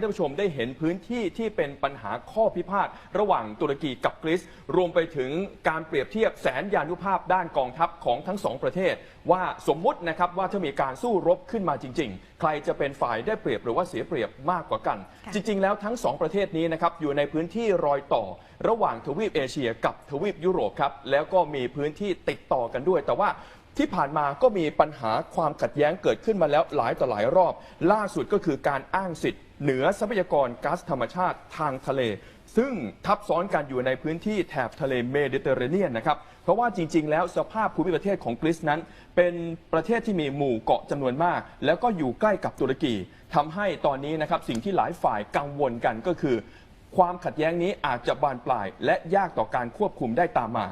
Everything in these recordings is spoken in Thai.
ท่านผู้ชมได้เห็นพื้นที่ที่เป็นปัญหาข้อพิพาทระหว่างตุรกีกับกรีซรวมไปถึงการเปรียบเทียบแสนยานุภาพด้านกองทัพของทั้งสองประเทศ ว่าสมมุตินะครับว่าถ้ามีการสู้รบขึ้นมาจริง ๆ ใครจะเป็นฝ่ายได้เปรียบหรือว่าเสียเปรียบมากกว่ากันค่ะจริง ๆ แล้วทั้งสองประเทศนี้นะครับอยู่ในพื้นที่รอยต่อ ระหว่างทวีปเอเชีย กับทวีปยุโรปครับแล้วก็มีพื้นที่ติดต่อกันด้วย แต่ว่า ที่ผ่านมาก็มีปัญหาความขัดแย้งเกิดขึ้นมาแล้วหลายต่อหลายรอบ ล่าสุดก็คือการอ้างสิทธิ์เหนือทรัพยากรก๊าซธรรมชาติทางทะเล ซึ่งทับซ้อนกันอยู่ในพื้นที่แถบทะเลเมดิเตอร์เรเนียนนะครับ เพราะว่าจริง ๆ แล้วสภาพภูมิประเทศของกรีซนั้น เป็นประเทศที่มีหมู่เกาะจำนวนมาก แล้วก็อยู่ใกล้กับตุรกีทำให้ตอนนี้นะครับสิ่งที่หลายฝ่ายกังวลกันก็คือ ความขัดแย้งนี้อาจจะบานปลาย และยากต่อการควบคุมได้ตามมา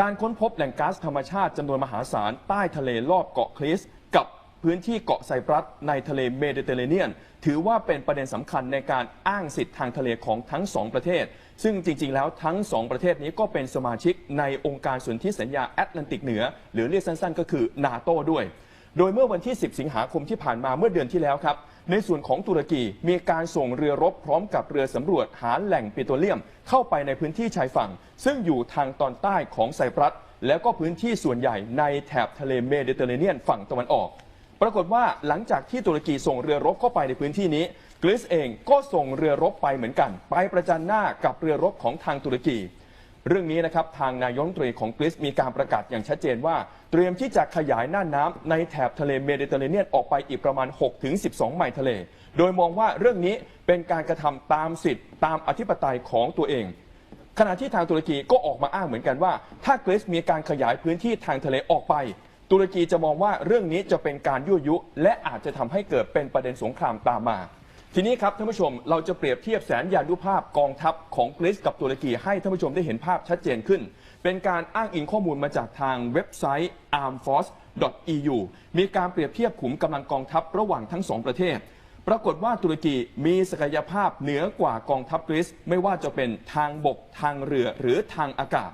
การค้นพบแหล่งก๊าซธรรมชาติจำนวนมหาศาลใต้ทะเลรอบเกาะคริส กับพื้นที่เกาะไซปรัสในทะเลเมดิเตอร์เรเนียน ถือว่าเป็นประเด็นสำคัญในการอ้างสิทธิ์ทางทะเลของทั้งสองประเทศ ซึ่งจริง ๆ แล้วทั้งสองประเทศนี้ก็เป็นสมาชิกในองค์การสนธิสัญญาแอตแลนติกเหนือ หรือเรียกสั้น ๆ ก็คือนาโต้ด้วย โดยเมื่อวันที่ 10 สิงหาคมที่ผ่านมาเมื่อเดือนที่แล้วครับ ในส่วนของตุรกีมีการส่งเรือรบพร้อมกับเรือสำรวจหาแหล่งปิโตรเลียม เข้าไปในพื้นที่ชายฝั่ง ซึ่งอยู่ทางตอนใต้ของไซปรัส แล้วก็พื้นที่ส่วนใหญ่ในแถบทะเลเมดิเตอร์เรเนียนฝั่งตะวันออก ปรากฏว่าหลังจากที่ตุรกีส่งเรือรบเข้าไปในพื้นที่นี้กรีซเองก็ส่งเรือรบไปเหมือนกัน ไปประจันหน้ากับเรือรบของทางตุรกี เรื่องนี้นะครับทางนายกรัฐมนตรีของกรีซมีการประกาศอย่างชัดเจนว่า เตรียมที่จะขยายน่านน้ำในแถบทะเลเมดิเตอร์เรเนียนออกไปอีกประมาณ 6-12 ไมล์ทะเล โดยมองว่าเรื่องนี้เป็นการกระทำตามสิทธิ์ตามอธิปไตยของตัวเองขณะที่ทางตุรกีก็ออกมาอ้างเหมือนกันว่า ถ้ากรีซมีการขยายพื้นที่ทางทะเลออกไป ตุรกีจะมองว่าเรื่องนี้จะเป็นการยั่วยุ และอาจจะทำให้เกิดเป็นประเด็นสงครามตามมา ทีนี้ครับท่านผู้ชมเราจะเปรียบเทียบแสนยานุภาพกองทัพของกรีซกับตุรกีให้ท่านผู้ชมได้เห็นภาพชัดเจนขึ้น เป็นการอ้างอิงข้อมูลมาจากทางเว็บไซต์ armforce.eu มีการเปรียบเทียบขุมกำลังกองทัพระหว่างทั้งสองประเทศ ปรากฏว่าตุรกีมีศักยภาพเหนือกว่ากองทัพกรีซไม่ว่าจะเป็นทางบกทางเรือหรือทางอากาศ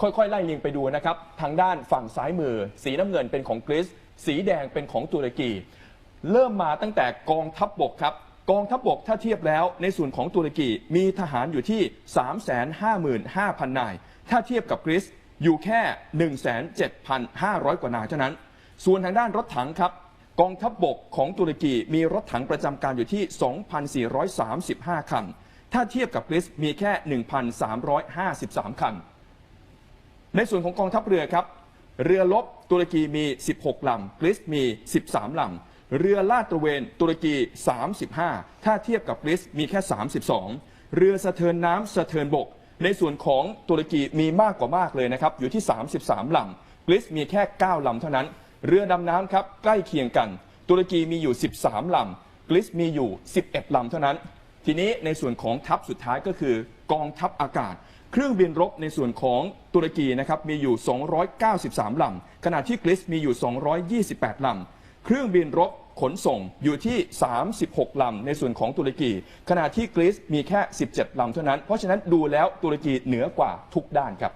ค่อยๆ ไล่เรียงไปดูนะครับทางด้านฝั่งซ้ายมือ สีน้ำเงินเป็นของกรีซสีแดงเป็นของตุรกี เริ่มมาตั้งแต่กองทัพบบกครับ กองทัพบบกถ้าเทียบแล้วในส่วนของตุรกีมีทหารอยู่ที่ 355,000 นาย ถ้าเทียบกับกรีซอยู่แค่ 17,500 กว่านายเท่านั้น ส่วนทางด้านรถถังครับ กองทัพบบกของตุรกีมีรถถังประจำการอยู่ที่ 2,435 คัน ถ้าเทียบกับกรีซมีแค่ 1,353 คัน ในส่วนของกองทัพเรือครับ เรือลบตุรกีมี 16 ลำกรีซมี 13 ลำ เรือลาดตระเวนตุรกี 35 ถ้าเทียบกับกรีซมีแค่ 32 เรือสะเทินน้ำสะเทินบก ในส่วนของตุรกีมีมากกว่ามากเลยนะครับ อยู่ที่ 33ลำกรีซมีแค่ 9ลำเท่านั้น เรือดำน้ำครับใกล้เคียงกัน ตุรกีมีอยู่ 13ลำกรีซมีอยู่ 11ลำเท่านั้น ทีนี้ในส่วนของทัพสุดท้ายก็คือกองทัพอากาศเครื่องบินรบในส่วนของตุรกีนะครับมีอยู่ 293 ลำ ขณะที่กรีซมีอยู่ 228 ลำ เครื่องบินรบขนส่งอยู่ที่ 36 ลำในส่วนของตุรกี ขณะที่กรีซมีแค่ 17 ลำเท่านั้น เพราะฉะนั้นดูแล้วตุรกีเหนือกว่าทุกด้านครับ